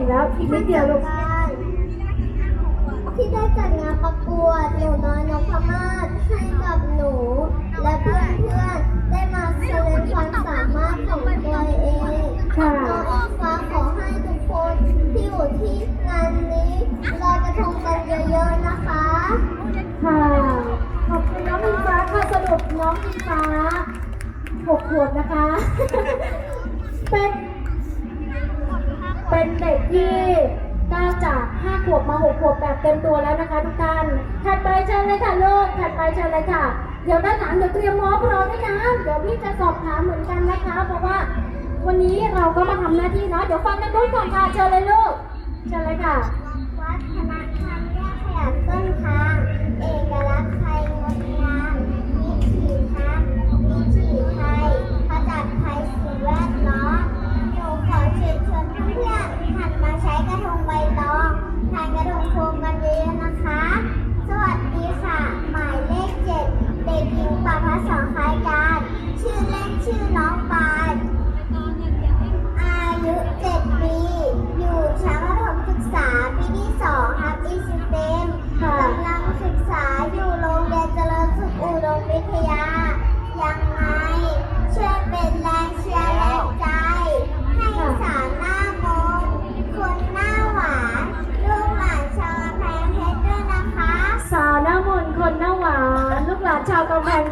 งแล้วลูกเก่งแล้วอีกนิดเดียวลูกที่ได้จัดงานประกวดหนูน้อยนพมาศให้กับหนู และเพื่อนๆได้มาแสดงความสามารถของตัวเองค่ะน้องอิงฟ้าขอให้ทุกคนที่อยู่ที่งานนี้ลอยกระทงกันเยอะๆนะคะ ค่ะ ขอบคุณน้องอิงฟ้าค่ะสรุปน้องอิงฟ้าหกขวบนะคะ เป็นเป็นเด็กที่ก้าวจากห้าข วบมาหกขวบแบบเต็มตัวแล้วนะคะทุกท่านถัดไปเชิญเลยค่ะลูกถัดไปเชิญเลยค่ะ เดี๋ยวด้านหลังเดี๋ยวเตรียมหมอพร้อมด้วยนะเดี๋ยวพี่จะสอบถามเหมือนกันนะคะ เพราะว่า วันนี้เราก็มาทำหน้าที่เนาะเดี๋ยวฟังกันด้วยก่อนค่ะเชิญเลยลูกเชิญเลยค่ะ วัฒนธรรมแยกขยะต้นทาง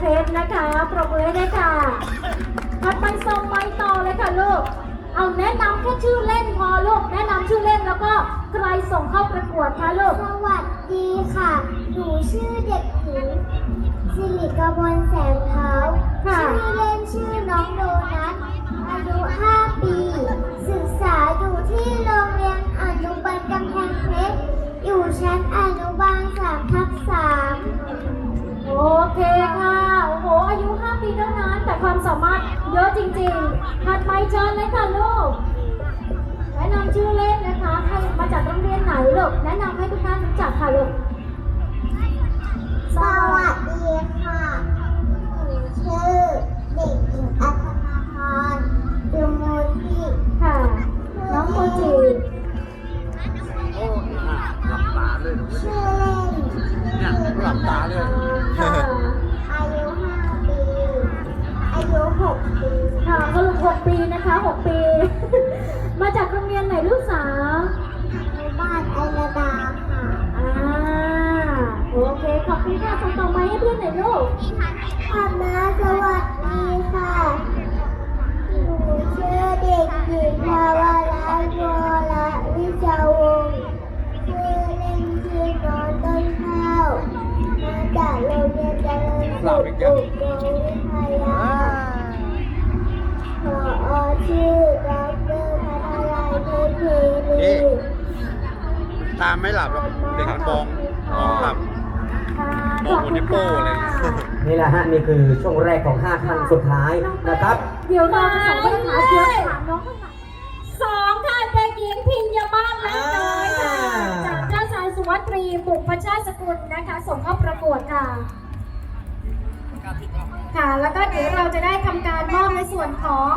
เพชรนะคะปรบมือให้ด้วยค่ะถัดไปส่งไม้ต่อเลยค่ะลูก เอาแนะนำแค่ชื่อเล่นพอลูก แนะนำชื่อเล่นแล้วก็ใครส่งเข้าประกวดคะลูก สวัสดีค่ะ หนูชื่อเด็กหญิงสิริกมลแสงเท้าค่ะชื่อเล่นชื่อน้องโดนัท อายุ 5 ปี ศึกษาอยู่ที่โรงเรียนอนุบาลกำแพงเพชร อยู่ชั้นอนุบาล3ทับ3โอ เคค่ะ โอ้โห อายุ 5 ปีเท่านั้น แต่ความสามารถเยอะจริงๆถัดไปเชิญเลยค่ะลูก แนะนำชื่อเล่นนะคะใครมาจากโรงเรียนไหนลูก แนะนำให้ทุกท่านรู้จักค่ะลูก สวัสดีค่ะหนูชื่อเด็กหญิงอัธมาพรดูมูลที่ค่ะ น้องโมจิโอ้อะหลับตาเลยหนูชื่อเล่นเนี่ยหลับตาเลย ปีนะคะ6ปี มาจากโรงเรียนไหนลูกสาวหมู่บ้านไอยดาค่ะอ่าโอเคขอบคุณค่ะส่งต่อไม้ให้เพื่อนหน่อยลูกค่ะมาสวัสดีค่ะหนูชื่อเด็กหญิงภาวาราโยละวิชาวงศ์ชื่อเล่นชื่อน้องต้นข้าวมาจากโรงเรียนเจริญสุขอุดม ตามไม่หลับหรอกเด็กมองมองหลับค่ะมองบนนิ้วโป้งอะไรอย่างเงี้ยนี่แหละฮะนี่คือช่วงแรกของ5ท่านสุดท้ายนะครับ เดี๋ยวเราจะสองคำถามเดี๋ยวถามน้องคำถามสองค่ะเด็กหญิงพิญญามาศและน้อยค่ะอ่าจากเจ้าชายสุวัตรีบุพชาติสกุลนะคะ ส่งเข้าประกวดค่ะ ค่ะ แล้วก็เดี๋ยวเราจะได้ทำการมอบในส่วนของ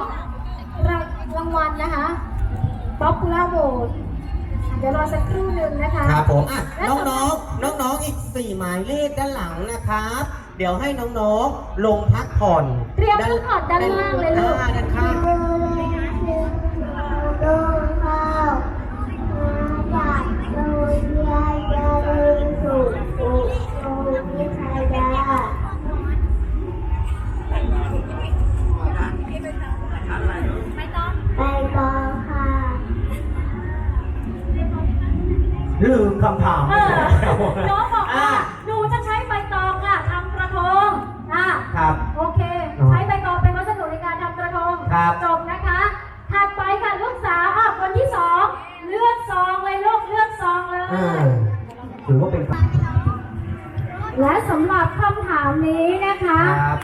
รางรางวัลนะคะ Popular Vote เดี๋ยวรอสักครู่หนึ่งนะคะ ครับผมอะและน้สำหรับองๆน้องๆอีก4หมายเลขด้านหลังนะครับ เดี๋ยวให้น้องๆลงพักผ่อนเตรียมพักผ่อนด้านล่างเลยลูก อ่าด้านข้างชื่อเล่นชื่อโถือว่าเป็นและสำหรับคำถามนี้นะคะครับ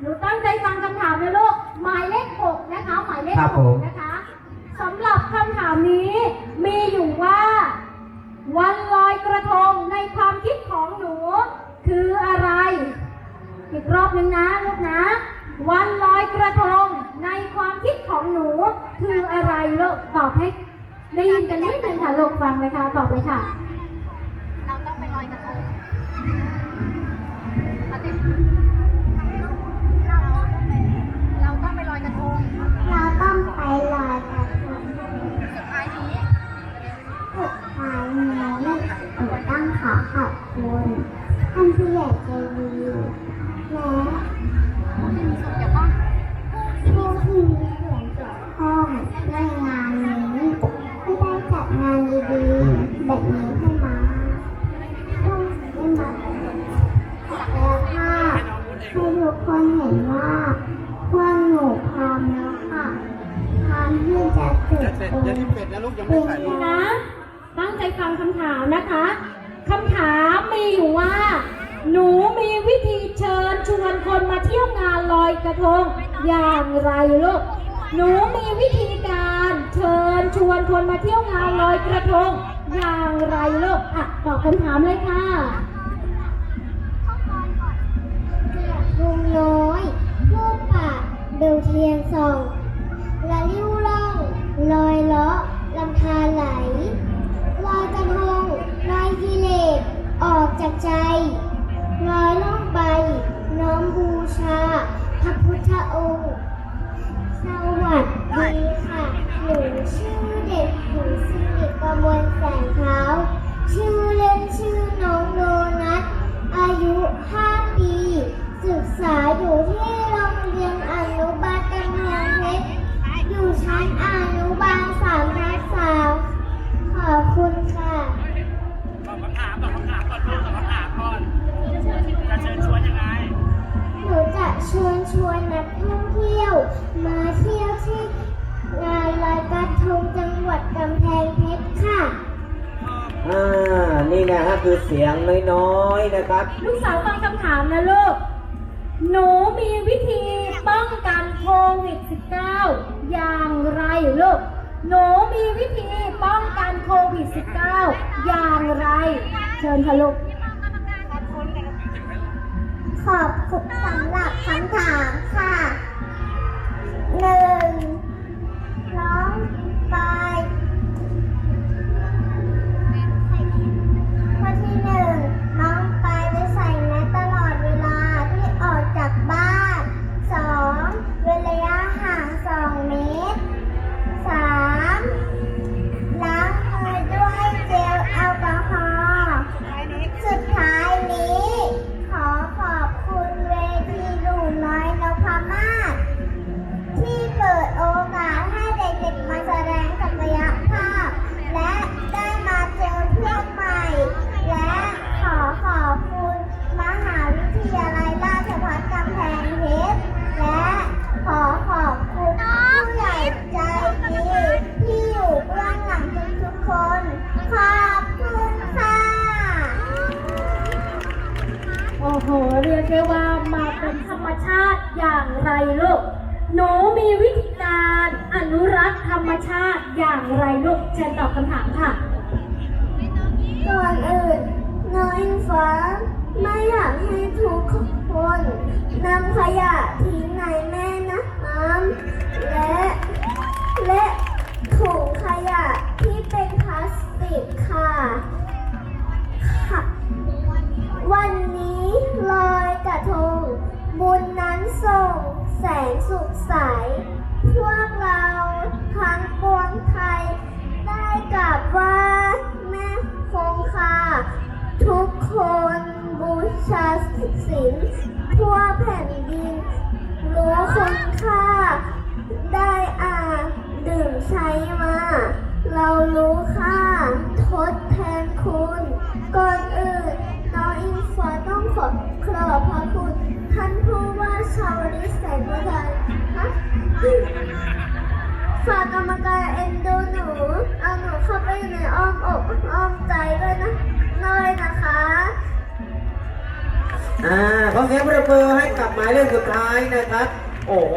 หนูตั้งใจฟังคำถามนะลูก หมายเลขหกนะคะ หมายเลขครับหผกมนะคะสำหรับคำถามนี้มีอยู่ว่า วันลอยกระทงในความคิดของหนู คืออะไร อีกรอบหนึ่งนะลูกนะ วันลอยกระทงในความคิดของหนู คืออะไรลูกตอบให้ได้ยินกันนิดนึงค่ะลูกฟังเลยค่ะตอบเลยค่ะ ให้ทุกคนเห็นว่าพวกหนูพร้อมแล้วค่ะพร้อมที่จะเติบเสร็จโตจะรีบเสร็จนะลูกยังไม่ถ่ายรูปนะ ตั้งใจฟังคำถามนะคะคำถามมีอยู่ว่า หนูมีวิธีเชิญชวนคนมาเที่ยวงานลอยกระทงอย่างไรลูกหนูมีวิธีการเชิญชวนคนมาเที่ยวงานลอยกระทงอย่างไรลูกอะตอบคำถามเลยค่ะ เทียนส่องและลิ้วล่องลอยเลาะลำธารไหลลอยกระทงลอยกิเลสออกจากใจลอยล่องไปน้อมบูชา พระพุทธองค์ สวัสดีค่ะ หนูชื่อเด็กหญิงสิริกมลแสงเท้ คุณค่ะตอบคำถามตอบคำถามก่อนลูกตอบคำถามก่อนจะเชิญชวนยังไง หนูจะเชิญชวนนักท่องเที่ยว มาเที่ยวที่งานลอยกระทงจังหวัดกำแพงเพชรค่ะอ่านี่นะฮะคือเสียงน้อยๆนะครับ ลูกสาวฟังคำถามนะลูก หนูมีวิธีป้องกันโควิด -19 อย่างไรลูก หนูมีวิธีป้องกันโควิด -19 อย่างไร เชิญค่ะลูกขอบคุณสำหรับคำถามค่ะหนึ่ง ลูก หนูมีวิธีการอนุรักษ์ธรรมชาติอย่างไรลูก เชิญตอบคำถามค่ะ ก่อนอื่นน้อยฟ้า ไม่อยากให้ทุกคนนำขยะทิ้ง แสงสุขใส พวกเราทั้งปวงไทย ได้กราบไหว่าแม่คงคาทุกคนบูชาศีลทั่วแผ่นดิน รู้คุณค่า ได้อ่าดื่มใช้มา เรารู้ค่า ทดแทนคุณก่อนอื่นน้องอิงฟ้าต้องขอขอบพระคุณท่าน ผู้ว่าชาวลิสแสนประทานฮะฝากกรรมการเอ็นดูหนู เอาหนูเข้าไปอยู่ในอ้อมอกอ้อมใจด้วยนะน้อยนะคะ อ่าขอเสียงปรบมือให้กับหมายเลขสุดท้ายนะครับ โอ้โห